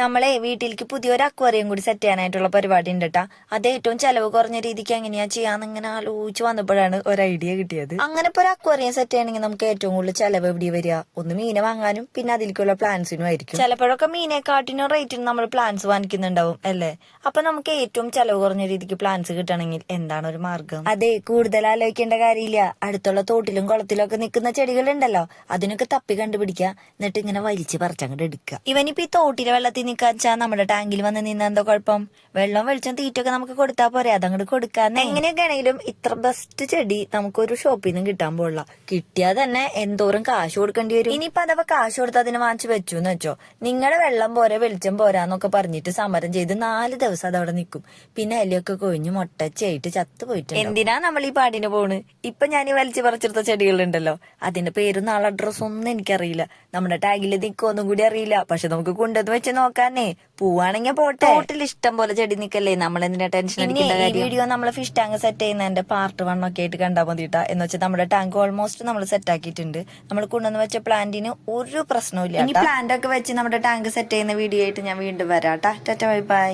നമ്മളെ വീട്ടിലേക്ക് പുതിയൊരു അക്വേറിയം കൂടി സെറ്റ് ചെയ്യാനായിട്ടുള്ള പരിപാടി ഉണ്ട് കേട്ടാ അത് ഏറ്റവും ചെലവ് കുറഞ്ഞ രീതിക്ക് എങ്ങനെയാ ചെയ്യാന്ന് ഇങ്ങനെ ആലോചിച്ച് വന്നപ്പോഴാണ് ഒരു ഐഡിയ കിട്ടിയത്. അങ്ങനെ ഇപ്പൊ ഒരു അക്വേറിയം സെറ്റ് ചെയ്യണമെങ്കിൽ നമുക്ക് ഏറ്റവും കൂടുതൽ ചെലവ് എവിടെ വരിക? ഒന്ന് മീനെ വാങ്ങാനും പിന്നെ അതിലേക്കുള്ള പ്ലാൻസിനും ആയിരിക്കും. ചിലപ്പോഴൊക്കെ മീനെക്കാട്ടിനും റേറ്റിനും നമ്മൾ പ്ലാൻസ് വാങ്ങിക്കുന്നുണ്ടാവും അല്ലേ? അപ്പൊ നമുക്ക് ഏറ്റവും ചെലവ് കുറഞ്ഞ രീതിക്ക് പ്ലാൻസ് കിട്ടണമെങ്കിൽ എന്താണ് ഒരു മാർഗം? അതെ കൂടുതൽ ആലോചിക്കേണ്ട കാര്യമില്ല. അടുത്തുള്ള തോട്ടിലും കുളത്തിലും ഒക്കെ നിൽക്കുന്ന ചെടികളുണ്ടല്ലോ. അതിനൊക്കെ തപ്പി കണ്ടുപിടിക്കുക. എന്നിട്ട് ഇങ്ങനെ വലിച്ച് പറിച്ചങ്ങോട്ട് എടുക്കുക. ഇവനിപ്പോ ഈ തോട്ടിലെ വെള്ളത്തിൽ നിൽക്കാച്ചാ നമ്മുടെ ടാങ്കിൽ വന്ന് നിന്ന് എന്തോ കുഴപ്പം? വെള്ളം വെളിച്ചം തീറ്റൊക്കെ നമുക്ക് കൊടുത്താ പോരെ അതങ്ങോട്ട് കൊടുക്കാന്ന്. എങ്ങനെയൊക്കെ ആണെങ്കിലും ഇത്ര ബെസ്റ്റ് ചെടി നമുക്കൊരു ഷോപ്പിൽ നിന്നും കിട്ടാൻ പോലുള്ള കിട്ടിയാൽ തന്നെ എന്തോരം കാശ് കൊടുക്കേണ്ടി വരും. ഇനിയിപ്പോ അഥവാ കാശ് കൊടുത്ത് അതിന് വാങ്ങിച്ചു വെച്ചു എന്ന് വെച്ചോ? നിങ്ങളുടെ വെള്ളം പോരെ വെളിച്ചം പോരാന്നൊക്കെ പറഞ്ഞിട്ട് സമരം ചെയ്ത് നാല് ദിവസം അതവിടെ നിൽക്കും. പിന്നെ അലിയൊക്കെ കൊഴിഞ്ഞ് മൊട്ടച്ചായിട്ട് ചത്തു പോയിട്ട് എന്തിനാ നമ്മൾ ഈ പാടിന് പോണ്? ഇപ്പൊ ഞാൻ ഈ വലിച്ചു പറിച്ചെടുത്ത ചെടികളുണ്ടല്ലോ. അതിന്റെ പേരും നാളെ അഡ്രസ്സൊന്നും എനിക്കറിയില്ല. നമ്മുടെ ടാഗിൽ നിൽക്കുമൊന്നും കൂടി അറിയില്ല. പക്ഷെ നമുക്ക് കൊണ്ടുവന്ന് വെച്ച് നോക്കാനേ പോവാണെങ്കിൽ പോട്ടെ. തോട്ടിൽ ഇഷ്ടം പോലെ ചെടി നിക്കല്ലേ? നമ്മൾ എന്തിനാ ടെൻഷൻ വീഡിയോ നമ്മൾ ഫിഷ് ടാങ്ക് സെറ്റ് ചെയ്യുന്നതിന്റെ പാർട്ട് വൺ ഒക്കെ ആയിട്ട് കണ്ടാൽ മതിട്ടാ എന്ന് വെച്ചാൽ നമ്മുടെ ടാങ്ക് ഓൾമോസ്റ്റ് നമ്മൾ സെറ്റ് ആക്കിയിട്ടുണ്ട്. നമ്മൾ കൊണ്ടുവന്ന് വെച്ച പ്ലാന്റിന് ഒരു പ്രശ്നവും ഇല്ല പ്ലാന്റ് ഒക്കെ വെച്ച് നമ്മുടെ ടാങ്ക് സെറ്റ് ചെയ്യുന്ന വീഡിയോ ആയിട്ട് ഞാൻ വീണ്ടും വരാട്ടാ ടാറ്റ ബൈ ബൈ